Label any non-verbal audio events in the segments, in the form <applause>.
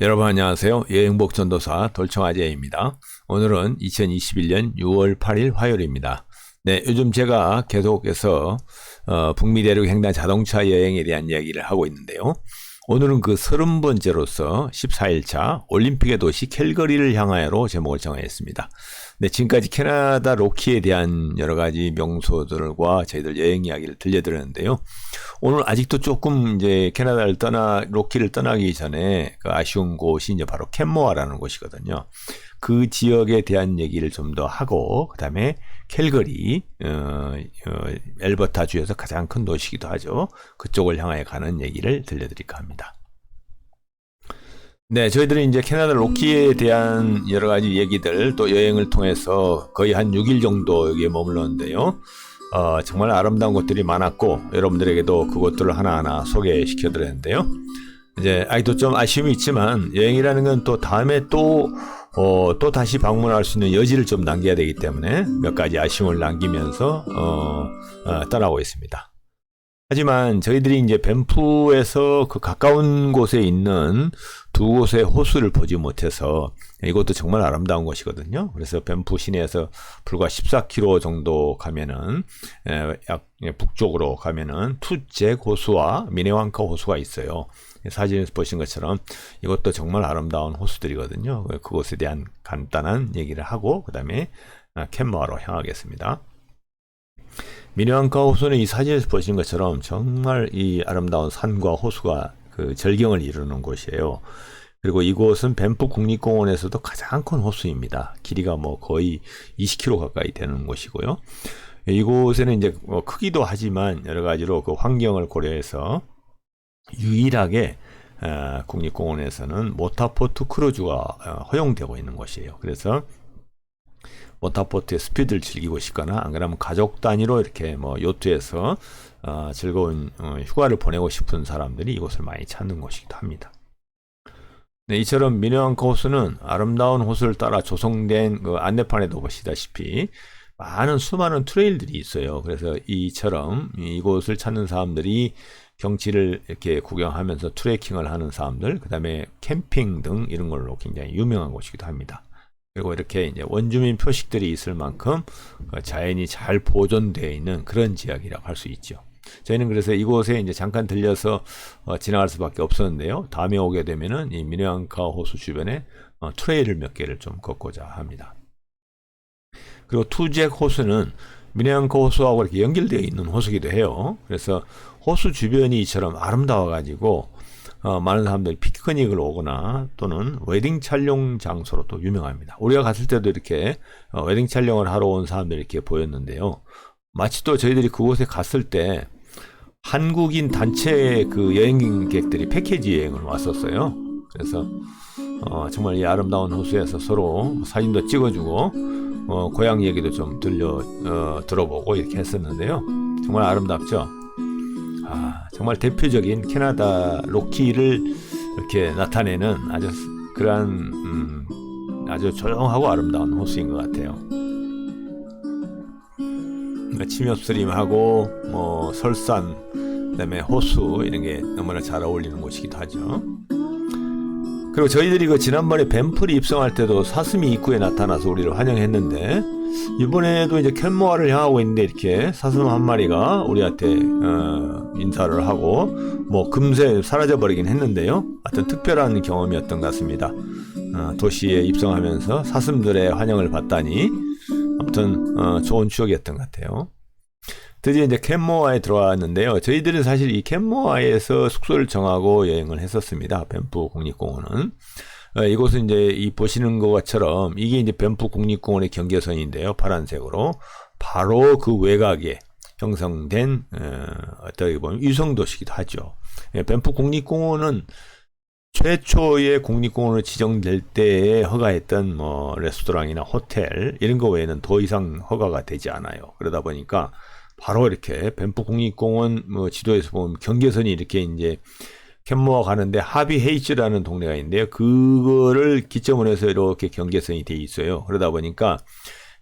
여러분 안녕하세요. 여행복 전도사 돌청아재입니다. 오늘은 2021년 6월 8일 화요일입니다. 네, 요즘 제가 계속해서 어, 북미 대륙 횡단 자동차 여행에 대한 이야기를 하고 있는데요. 오늘은 그 30번째로서 14일차 올림픽의 도시 캘거리를 향하여로 제목을 정하였습니다. 네, 지금까지 캐나다 로키에 대한 여러 가지 명소들과 저희들 여행 이야기를 들려드렸는데요. 오늘 아직도 조금 이제 캐나다를 떠나, 로키를 떠나기 전에 그 아쉬운 곳이 이제 바로 캔모아라는 곳이거든요. 그 지역에 대한 얘기를 좀 더 하고, 그 다음에 캘거리, 어, 어, 엘버타 주에서 가장 큰 도시기도 하죠. 그쪽을 향해 가는 얘기를 들려드릴까 합니다. 네, 저희들은 이제 캐나다 로키에 대한 여러 가지 얘기들 또 여행을 통해서 거의 한 6일 정도 여기에 머물렀는데요. 어, 정말 아름다운 곳들이 많았고 여러분들에게도 그곳들을 하나하나 소개시켜 드렸는데요. 이제 아직도 좀 아쉬움이 있지만 여행이라는 건 또 다음에 또 어, 또 다시 방문할 수 있는 여지를 좀 남겨야 되기 때문에 몇 가지 아쉬움을 남기면서 어, 어, 떠나고 있습니다. 하지만 저희들이 이제 밴프에서 그 가까운 곳에 있는 두 곳의 호수를 보지 못해서 이것도 정말 아름다운 곳이거든요. 그래서 밴프 시내에서 불과 14km 정도 가면은 약 북쪽으로 가면은 투잭 호수와 미네왕카 호수가 있어요. 사진에서 보신 것처럼 이것도 정말 아름다운 호수들이거든요. 그곳에 대한 간단한 얘기를 하고 그 다음에 캔머로 향하겠습니다. 미네왕카 호수는 이 사진에서 보신 것처럼 정말 이 아름다운 산과 호수가 그 절경을 이루는 곳이에요. 그리고 이곳은 밴프 국립공원에서도 가장 큰 호수입니다. 길이가 뭐 거의 20km 가까이 되는 곳이고요. 이곳에는 이제 뭐 크기도 하지만 여러 가지로 그 환경을 고려해서 유일하게 어, 국립공원에서는 모타포트 크루즈가 어, 허용되고 있는 곳이에요. 그래서 모타포트의 스피드를 즐기고 싶거나 안 그러면 가족 단위로 이렇게 뭐 요트에서 어, 즐거운 어, 휴가를 보내고 싶은 사람들이 이곳을 많이 찾는 곳이기도 합니다. 네, 이처럼 미네왕 호수는 아름다운 호수를 따라 조성된 그 안내판에도 보시다시피 많은 수많은 트레일들이 있어요. 그래서 이처럼 이곳을 찾는 사람들이 경치를 이렇게 구경하면서 트레킹을 하는 사람들, 그 다음에 캠핑 등 이런 걸로 굉장히 유명한 곳이기도 합니다. 그리고 이렇게 이제 원주민 표식들이 있을 만큼 그 자연이 잘 보존되어 있는 그런 지역이라고 할 수 있죠. 저희는 그래서 이곳에 이제 잠깐 들려서 어, 지나갈 수밖에 없었는데요. 다음에 오게 되면은 이 미네앙카 호수 주변에 어, 트레일을 몇 개를 좀 걷고자 합니다. 그리고 투잭 호수는 미네앙카 호수하고 이렇게 연결되어 있는 호수기도 해요. 그래서 호수 주변이 이처럼 아름다워 가지고 어, 많은 사람들이 피 크닉을 오거나 또는 웨딩 촬영 장소로 또 유명합니다. 우리가 갔을 때도 이렇게 어, 웨딩 촬영을 하러 온 사람들이 이렇게 보였는데요. 마치 또 저희들이 그곳에 갔을 때 한국인 단체 그 여행객들이 패키지 여행을 왔었어요. 그래서 어, 정말 이 아름다운 호수에서 서로 사진도 찍어주고 어, 고향 얘기도 좀 들려 어, 들어보고 이렇게 했었는데요. 정말 아름답죠. 아, 정말 대표적인 캐나다 로키를 이렇게 나타내는 아주 그러한 음, 아주 조용하고 아름다운 호수인 것 같아요. 침엽스림하고 뭐 설산 그다음에 호수 이런 게 너무나 잘 어울리는 곳이기도 하죠. 그리고 저희들이 그 지난번에 뱀플이 입성할 때도 사슴이 입구에 나타나서 우리를 환영했는데 이번에도 이제 캔모아를 향하고 있는데 이렇게 사슴 한 마리가 우리한테 어, 인사를 하고 뭐 금세 사라져 버리긴 했는데요. 하여튼 특별한 경험이었던 것 같습니다. 어, 도시에 입성하면서 사슴들의 환영을 받다니 아무튼 어, 좋은 추억이었던 것 같아요. 드디어 이제 캔모아에 들어왔는데요. 저희들은 사실 이 캔모아에서 숙소를 정하고 여행을 했었습니다. 뱀프 국립공원은. 어, 이곳은 이제 이 보시는 것처럼 이게 이제 뱀프 국립공원의 경계선인데요. 파란색으로. 바로 그 외곽에 형성된, 어, 어떻게 보면 위성도시기도 하죠. 예, 뱀프 국립공원은 최초의 국립공원으로 지정될 때에 허가했던 뭐 레스토랑이나 호텔 이런 거 외에는 더 이상 허가가 되지 않아요. 그러다 보니까 바로 이렇게 뱀프 국립공원 뭐 지도에서 보면 경계선이 이렇게 이제 캔모아 가는데 하비 헤이츠라는 동네가 있는데요. 그거를 기점으로 해서 이렇게 경계선이 돼 있어요. 그러다 보니까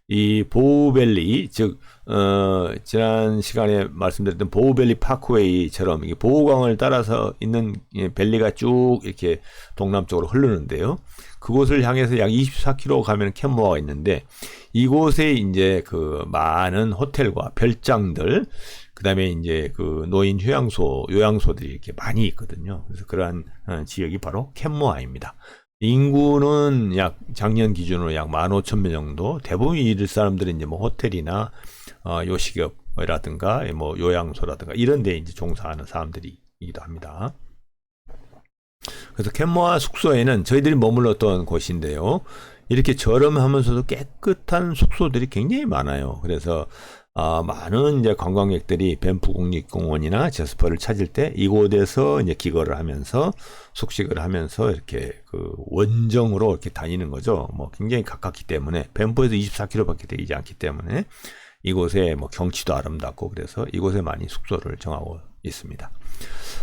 이 보우밸리 즉 어, 지난 시간에 말씀드렸던 보우밸리 파크웨이처럼 보호강을 따라서 있는 이 밸리가 쭉 이렇게 동남쪽으로 흐르는데요. 그곳을 향해서 약 24km 가면 캔모아가 있는데 이곳에 이제 그 많은 호텔과 별장들 그다음에 이제 그 노인 휴양소 요양소들이 이렇게 많이 있거든요. 그래서 그러한 어, 지역이 바로 캔모아입니다. 인구는 약 작년 기준으로 약 15,000명 정도. 대부분 이 사람들은 이제 뭐 호텔이나 어, 요식업이라든가 뭐 요양소라든가 이런 데 이제 종사하는 사람들이기도 합니다. 그래서 캔모아 숙소에는 저희들이 머물렀던 곳인데요. 이렇게 저렴하면서도 깨끗한 숙소들이 굉장히 많아요. 그래서 아, 많은 이제 관광객들이 밴프 국립공원이나 제스퍼를 찾을 때 이곳에서 이제 기거를 하면서 숙식을 하면서 이렇게 그 원정으로 이렇게 다니는 거죠. 뭐 굉장히 가깝기 때문에 밴프에서 24km밖에 되지 않기 때문에 이곳에 뭐 경치도 아름답고 그래서 이곳에 많이 숙소를 정하고 있습니다.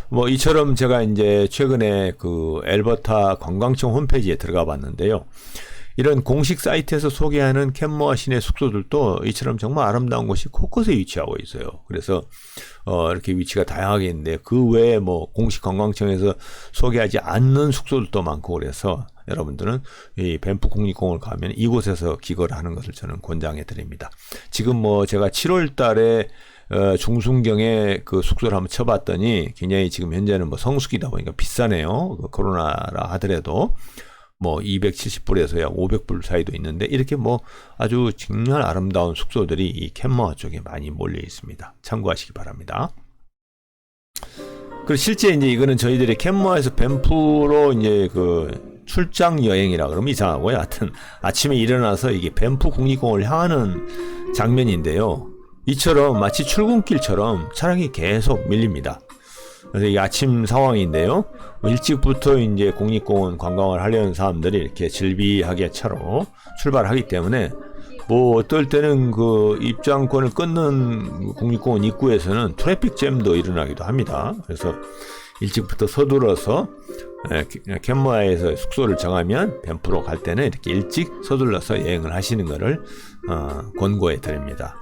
뭐 이처럼 제가 이제 최근에 그 엘버타 관광청 홈페이지에 들어가 봤는데요. 이런 공식 사이트에서 소개하는 캔모아 시내 숙소들도 이처럼 정말 아름다운 곳이 곳곳에 위치하고 있어요. 그래서 어 이렇게 위치가 다양하게 있는데 그 외에 뭐 공식 관광청에서 소개하지 않는 숙소들도 많고 그래서 여러분들은 이 밴프 국립공원을 가면 이곳에서 기거를 하는 것을 저는 권장해 드립니다. 지금 뭐 제가 7월 달에 어, 중순경에 그 숙소를 한번 쳐봤더니 굉장히 지금 현재는 뭐 성수기다 보니까 비싸네요. 그 코로나라 하더라도 뭐 270불에서 약 500불 사이도 있는데 이렇게 뭐 아주 정말 아름다운 숙소들이 이 캔머아 쪽에 많이 몰려 있습니다. 참고하시기 바랍니다. 그리고 실제 이제 이거는 저희들이 캔머아에서 밴프로 이제 그 출장 여행이라 그러면 이상하고요. 하여튼 아침에 일어나서 이게 밴프 국립공원을 향하는 장면인데요. 이처럼 마치 출근길처럼 차량이 계속 밀립니다. 그래서 이 아침 상황인데요. 일찍부터 이제 국립공원 관광을 하려는 사람들이 이렇게 질비하게 차로 출발하기 때문에 뭐 어떨 때는 그 입장권을 끊는 국립공원 입구에서는 트래픽 잼도 일어나기도 합니다. 그래서 일찍부터 서둘러서 에, 캔모아에서 숙소를 정하면 밴프로 갈 때는 이렇게 일찍 서둘러서 여행을 하시는 것을 어, 권고해 드립니다.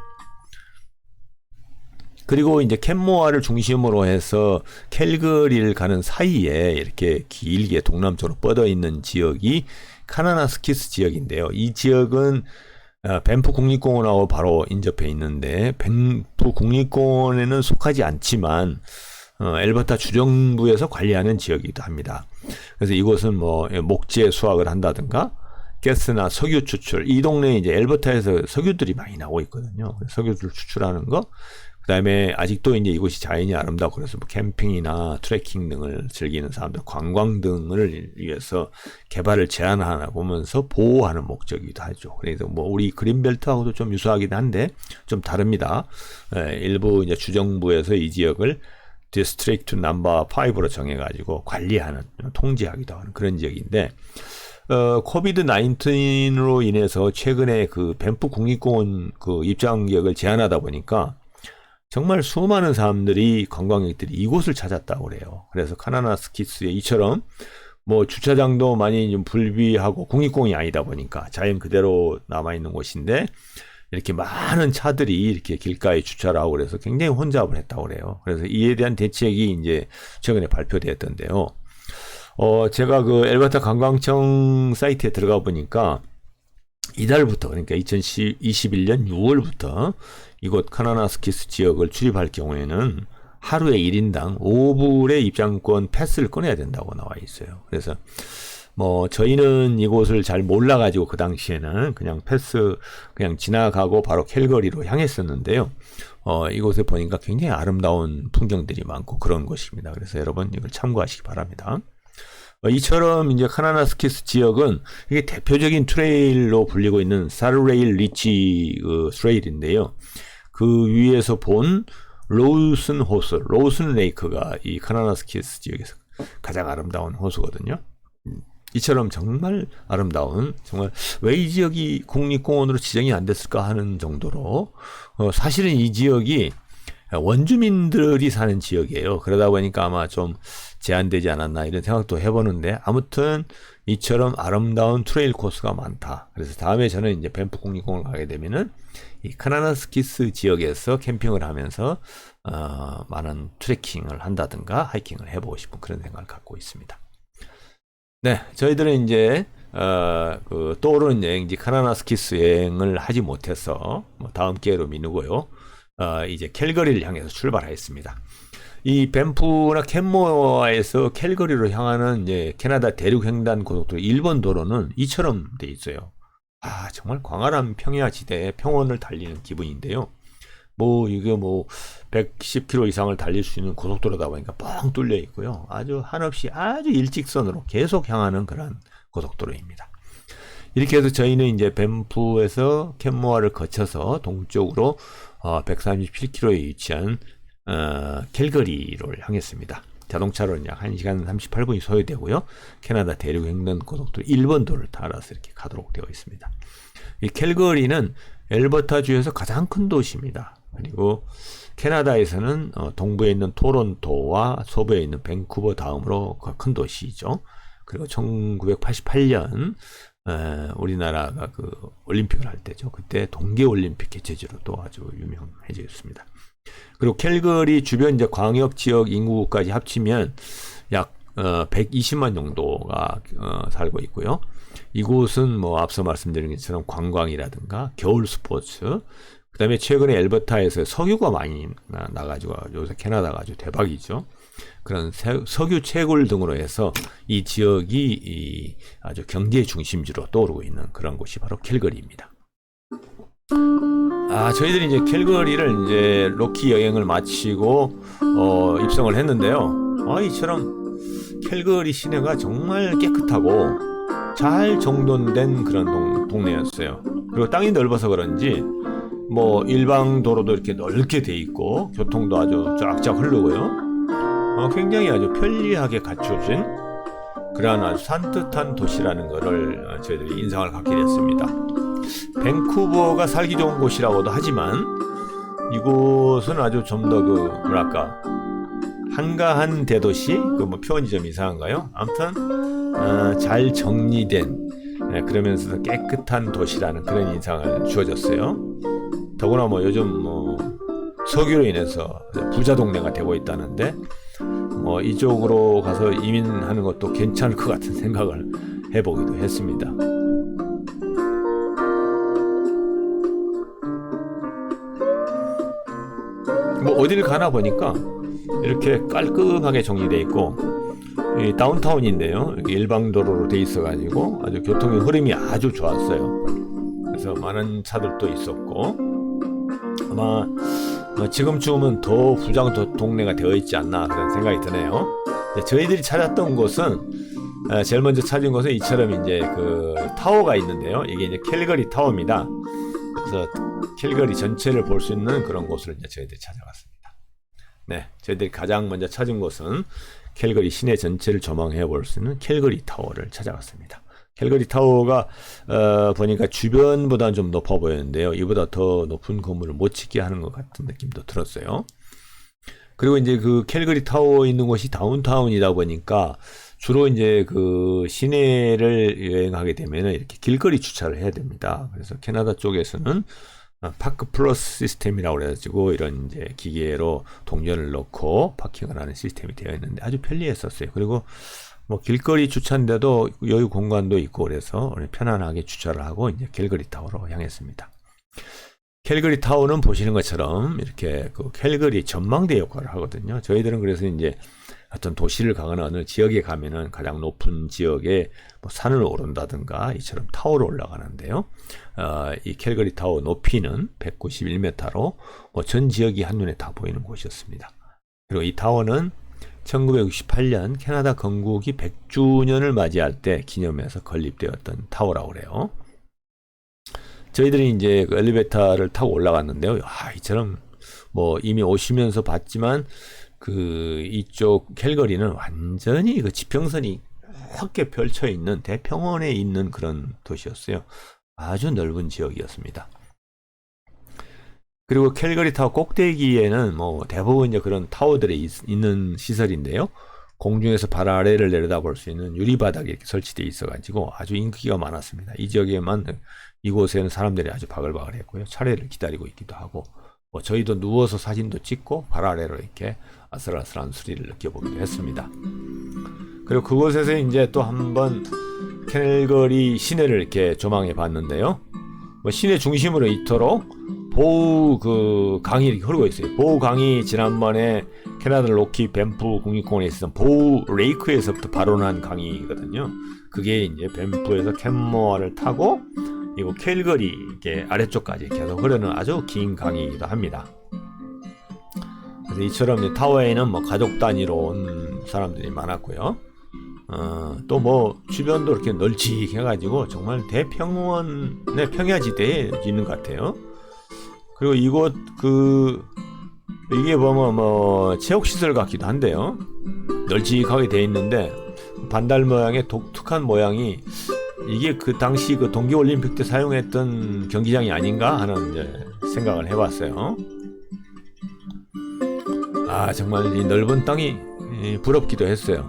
그리고 이제 캔모아를 중심으로 해서 캘거리를 가는 사이에 이렇게 길게 동남쪽으로 뻗어 있는 지역이 카나나스키스 지역인데요. 이 지역은 어, 밴프 국립공원하고 바로 인접해 있는데 밴프 국립공원에는 속하지 않지만 어, 엘버타 주정부에서 관리하는 지역이기도 합니다. 그래서 이곳은 뭐 목재 수확을 한다든가 가스나 석유 추출 이 동네에 이제 엘버타에서 석유들이 많이 나오고 있거든요. 석유를 추출하는 거 그다음에 아직도 이제 이곳이 자연이 아름답고 그래서 뭐 캠핑이나 트레킹 등을 즐기는 사람들, 관광 등을 위해서 개발을 제한하나 보면서 보호하는 목적이기도 하죠. 그래서 뭐 우리 그린벨트하고도 좀 유사하긴 한데 좀 다릅니다. 에, 일부 이제 주정부에서 이 지역을 디스트릭트 넘버 5로 정해가지고 관리하는 통제하기도 하는 그런 지역인데 어, 코비드 19으로 인해서 최근에 그 밴프 국립공원 그 입장객을 제한하다 보니까 정말 수많은 사람들이 관광객들이 이곳을 찾았다고 그래요. 그래서 카나나스키스에 이처럼 뭐 주차장도 많이 좀 불비하고 국립공이 아니다 보니까 자연 그대로 남아 있는 곳인데 이렇게 많은 차들이 이렇게 길가에 주차를 하고 그래서 굉장히 혼잡을 했다고 그래요. 그래서 이에 대한 대책이 이제 최근에 발표되었던데요. 어, 제가 그 엘바타 관광청 사이트에 들어가 보니까 이달부터 그러니까 2021년 6월부터 이곳 카나나스키스 지역을 출입할 경우에는 하루에 1인당 5불의 입장권 패스를 꺼내야 된다고 나와 있어요. 그래서 뭐 저희는 이곳을 잘 몰라 가지고 그 당시에는 그냥 패스 그냥 지나가고 바로 캘거리로 향했었는데요. 어 이곳에 보니까 굉장히 아름다운 풍경들이 많고 그런 곳입니다. 그래서 여러분 이걸 참고하시기 바랍니다. 어, 이처럼 이제 카나나스키스 지역은 이게 대표적인 트레일로 불리고 있는 사르레일 리치 그 트레일인데요. 그 위에서 본 로우슨 호수, 로우슨 레이크가 이 카나나스키스 지역에서 가장 아름다운 호수거든요. 음, 이처럼 정말 아름다운 정말 왜 이 지역이 국립공원으로 지정이 안 됐을까 하는 정도로 어, 사실은 이 지역이 원주민들이 사는 지역이에요. 그러다 보니까 아마 좀 제한되지 않았나 이런 생각도 해보는데 아무튼 이처럼 아름다운 트레일 코스가 많다. 그래서 다음에 저는 이제 밴프 국립공원 가게 되면은 이 카나나스키스 지역에서 캠핑을 하면서 어, 많은 트레킹을 한다든가 하이킹을 해보고 싶은 그런 생각을 갖고 있습니다. 네, 저희들은 이제 어, 그 떠오르는 여행지 카나나스키스 여행을 하지 못해서 뭐 다음 기회로 미루고요. 어, 이제 캘거리를 향해서 출발하였습니다. 이 밴프나 캔모어에서 캘거리로 향하는 이제 캐나다 대륙 횡단 고속도로 1번 도로는 이처럼 돼 있어요. 아, 정말 광활한 평야 지대에 평원을 달리는 기분인데요. 뭐 이게 뭐 110km 이상을 달릴 수 있는 고속도로다 보니까 뻥 뚫려 있고요. 아주 한없이 아주 일직선으로 계속 향하는 그런 고속도로입니다. 이렇게 해서 저희는 이제 밴프에서 캔모아를 거쳐서 동쪽으로 어, 137km에 위치한 어, 캘거리를 향했습니다. 자동차로는 약 1시간 38분이 소요되고요. 캐나다 대륙 횡단 고속도로 1번 도를 따라서 이렇게 가도록 되어 있습니다. 이 캘거리는 엘버타주에서 가장 큰 도시입니다. 그리고 캐나다에서는 어, 동부에 있는 토론토와 서부에 있는 밴쿠버 다음으로 그큰 도시이죠. 그리고 1988년 에, 우리나라가 그 올림픽을 할 때죠. 그때 동계 올림픽 개최지로도 아주 유명해졌습니다. 그리고 캘거리 주변 이제 광역 지역 인구까지 합치면 약 어, 120만 정도가 어, 살고 있고요. 이곳은 뭐 앞서 말씀드린 것처럼 관광이라든가 겨울 스포츠, 그다음에 최근에 엘버타에서 석유가 많이 나, 나가지고 요새 캐나다가 아주 대박이죠. 그런 세- 석유 채굴 등으로 해서 이 지역이 이 아주 경제 중심지로 떠오르고 있는 그런 곳이 바로 캘거리입니다. 아, 저희들이 이제 캘거리를 이제 로키 여행을 마치고 어, 입성을 했는데요. 아, 이처럼 캘거리 시내가 정말 깨끗하고 잘 정돈된 그런 동, 동네였어요. 그리고 땅이 넓어서 그런지 뭐 일방 도로도 이렇게 넓게 돼 있고 교통도 아주 쫙쫙 흐르고요. 어, 굉장히 아주 편리하게 갖춰진 그러한 아주 산뜻한 도시라는 것을 어, 저희들이 인상을 갖게 됐습니다. 밴쿠버가 살기 좋은 곳이라고도 하지만 이곳은 아주 좀 더 그 뭐랄까 한가한 대도시 그 뭐 표현이 좀 이상한가요? 아무튼 어, 잘 정리된 예, 그러면서 깨끗한 도시라는 그런 인상을 주어졌어요. 더구나 뭐 요즘 뭐 석유로 인해서 부자 동네가 되고 있다는데 뭐 이쪽으로 가서 이민하는 것도 괜찮을 것 같은 생각을 해보기도 했습니다. 뭐 어디를 가나 보니까 이렇게 깔끔하게 정리되어 있고 이 다운타운인데요. 일방도로로 돼 있어가지고 아주 교통의 흐름이 아주 좋았어요. 그래서 많은 차들도 있었고 아마 어, 지금쯤은 더 부장 도- 동네가 되어 있지 않나 그런 생각이 드네요. 이제 저희들이 찾았던 곳은 어, 제일 먼저 찾은 곳은 이처럼 이제 그 타워가 있는데요. 이게 이제 캘거리 타워입니다. 그래서 캘거리 전체를 볼 수 있는 그런 곳을 이제 저희들이 찾아갔습니다. 네, 저희들이 가장 먼저 찾은 곳은 캘거리 시내 전체를 조망해 볼 수 있는 캘거리 타워를 찾아갔습니다. 캘거리 타워가 어, 보니까 주변보다는 좀 높아 보였는데요. 이보다 더 높은 건물을 못 짓게 하는 것 같은 느낌도 들었어요. 그리고 이제 그 캘거리 타워 있는 곳이 다운타운이다 보니까 주로 이제 그 시내를 여행하게 되면은 이렇게 길거리 주차를 해야 됩니다. 그래서 캐나다 쪽에서는 어, 파크 플러스 시스템이라고 그래가지고 이런 이제 기계로 동전을 넣고 파킹을 하는 시스템이 되어 있는데 아주 편리했었어요. 그리고 뭐 길거리 주차인데도 여유 공간도 있고 그래서 편안하게 주차를 하고 이제 캘거리 타워로 향했습니다. 캘거리 타워는 보시는 것처럼 이렇게 그 캘거리 전망대 역할을 하거든요. 저희들은 그래서 이제 어떤 도시를 가거나 어느 지역에 가면은 가장 높은 지역에 뭐 산을 오른다든가 이처럼 타워로 올라가는데요. 어, 이 캘거리 타워 높이는 191m로 뭐 전 지역이 한눈에 다 보이는 곳이었습니다. 그리고 이 타워는 1968년 캐나다 건국이 100주년을 맞이할 때 기념해서 건립되었던 타워라고 그래요. 저희들이 이제 그 엘리베이터를 타고 올라갔는데요. 아, 이처럼 뭐 이미 오시면서 봤지만 그 이쪽 캘거리는 완전히 그 지평선이 확게 펼쳐 있는 대평원에 있는 그런 도시였어요. 아주 넓은 지역이었습니다. 그리고 캘거리 타워 꼭대기에는 뭐 대부분 이제 그런 타워들이 있, 는 시설인데요. 공중에서 발 아래를 내려다볼 수 있는 유리바닥이 이렇게 설치되어 있어가지고 아주 인기가 많았습니다. 이 지역에만 이곳에는 사람들이 아주 바글바글했고요. 차례를 기다리고 있기도 하고 뭐 저희도 누워서 사진도 찍고 발 아래로 이렇게 아슬아슬한 수리를 느껴보기도 했습니다. 그리고 그곳에서 이제 또 한번 캘거리 시내를 이렇게 조망해 봤는데요. 뭐 시내 중심으로 있도록 보우 그 강이 이렇게 흐르고 있어요. 보우 강이 지난번에 캐나다 로키 밴프 국립공원에 있었던 보우 레이크에서부터 난 강이거든요. 그게 이제 밴프에서 캔모아를 타고 이거 캘거리 이렇게 아래쪽까지 계속 흐르는 아주 긴 강이기도 합니다. 그래서 이처럼 이제 타워에는 뭐 가족 단위로 온 사람들이 많았고요. 어, 또 뭐 주변도 이렇게 널찍해가지고 정말 대평원의 평야지대에 있는 것 같아요. 그리고 이곳 그 이게 보면 뭐 체육시설 같기도 한데요. 널찍하게 돼 있는데 반달 모양의 독특한 모양이 이게 그 당시 그 동계올림픽 때 사용했던 경기장이 아닌가 하는 이제 생각을 해봤어요. 아 정말 이 넓은 땅이 이, 부럽기도 했어요.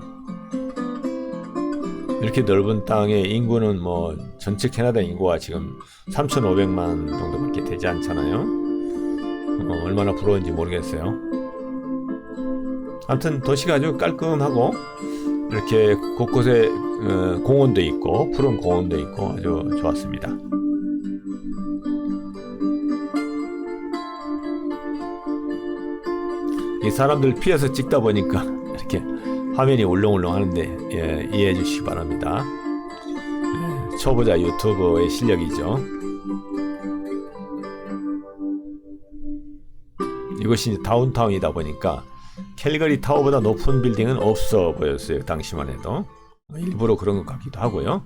이렇게 넓은 땅에 인구는 뭐 전체 캐나다 인구가 지금 3,500만 정도밖에 되지 않잖아요. 어, 얼마나 부러운지 모르겠어요. 아무튼 도시가 아주 깔끔하고 이렇게 곳곳에 어, 공원도 있고 푸른 공원도 있고 아주 좋았습니다. 이 사람들 피해서 찍다 보니까 <laughs> 이렇게 화면이 울렁울렁 하는데 예, 이해해 주시기 바랍니다. 예, 초보자 유튜버의 실력이죠. 이것이 다운타운이다 보니까 캘거리 타워보다 높은 빌딩은 없어 보였어요. 당시만 해도 일부러 그런 것 같기도 하고요.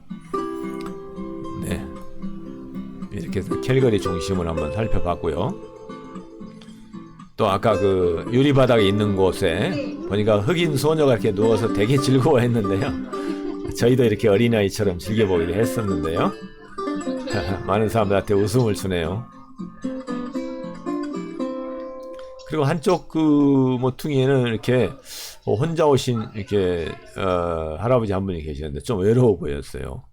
네, 이렇게 해서 캘거리 중심을 한번 살펴봤고요. 또 아까 그 유리 바닥에 있는 곳에 보니까 흑인 소녀가 이렇게 누워서 되게 즐거워했는데요. 저희도 이렇게 어린아이처럼 즐겨보기도 했었는데요. <laughs> 많은 사람들한테 웃음을 주네요. 그리고 한쪽 그 모퉁이에는 이렇게 뭐 혼자 오신 이렇게 어, 할아버지 한 분이 계시는데 좀 외로워 보였어요.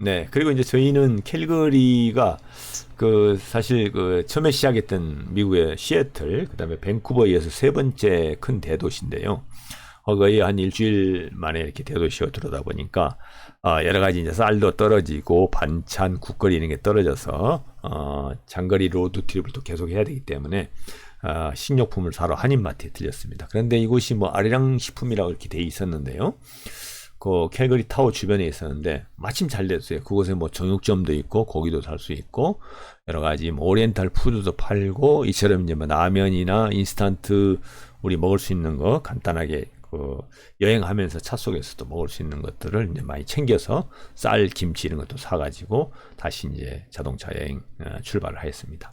네, 그리고 이제 저희는 캘거리가 그 사실 그 처음에 시작했던 미국의 시애틀, 그다음에 밴쿠버에 이어서 세 번째 큰 대도시인데요. 어, 거의 한 일주일 만에 이렇게 대도시가 들어다 보니까 어, 여러 가지 이제 쌀도 떨어지고 반찬, 국거리 이런 게 떨어져서 어, 장거리 로드 트립을 또 계속 해야 되기 때문에 어, 식료품을 사러 한인마트에 들렸습니다. 그런데 이곳이 뭐 아리랑 식품이라고 이렇게 돼 있었는데요. 그 캘거리 타워 주변에 있었는데 마침 잘 됐어요. 그곳에 뭐 정육점도 있고 고기도 살 수 있고 여러 가지 뭐 오리엔탈 푸드도 팔고 이처럼 이제 뭐 라면이나 인스턴트 우리 먹을 수 있는 거 간단하게 그 여행하면서 차 속에서도 먹을 수 있는 것들을 이제 많이 챙겨서 쌀, 김치 이런 것도 사가지고 다시 이제 자동차 여행 어, 출발을 하였습니다.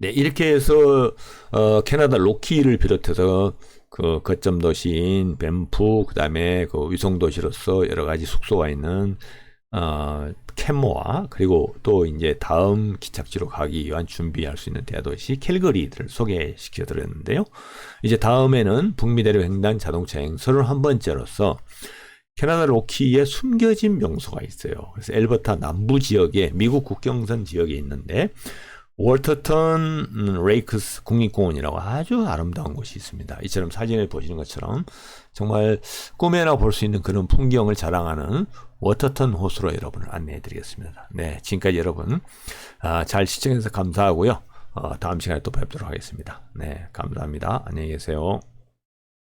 네, 이렇게 해서 어, 캐나다 로키를 비롯해서 그 거점 도시인 밴프 그다음에 그 위성 도시로서 여러 가지 숙소가 있는 어, 캔모아 그리고 또 이제 다음 기착지로 가기 위한 준비할 수 있는 대도시 캘거리들을 소개시켜 드렸는데요. 이제 다음에는 북미 대륙 횡단 자동차 여행 31번째로서 캐나다 로키에 숨겨진 명소가 있어요. 그래서 엘버타 남부 지역에 미국 국경선 지역에 있는데 월터턴 음, 레이크스 국립공원이라고 아주 아름다운 곳이 있습니다. 이처럼 사진을 보시는 것처럼 정말 꿈에나 볼 수 있는 그런 풍경을 자랑하는 워터턴 호수로 여러분을 안내해 드리겠습니다. 네, 지금까지 여러분 아, 잘 시청해서 감사하고요. 어, 다음 시간에 또 뵙도록 하겠습니다. 네, 감사합니다. 안녕히 계세요.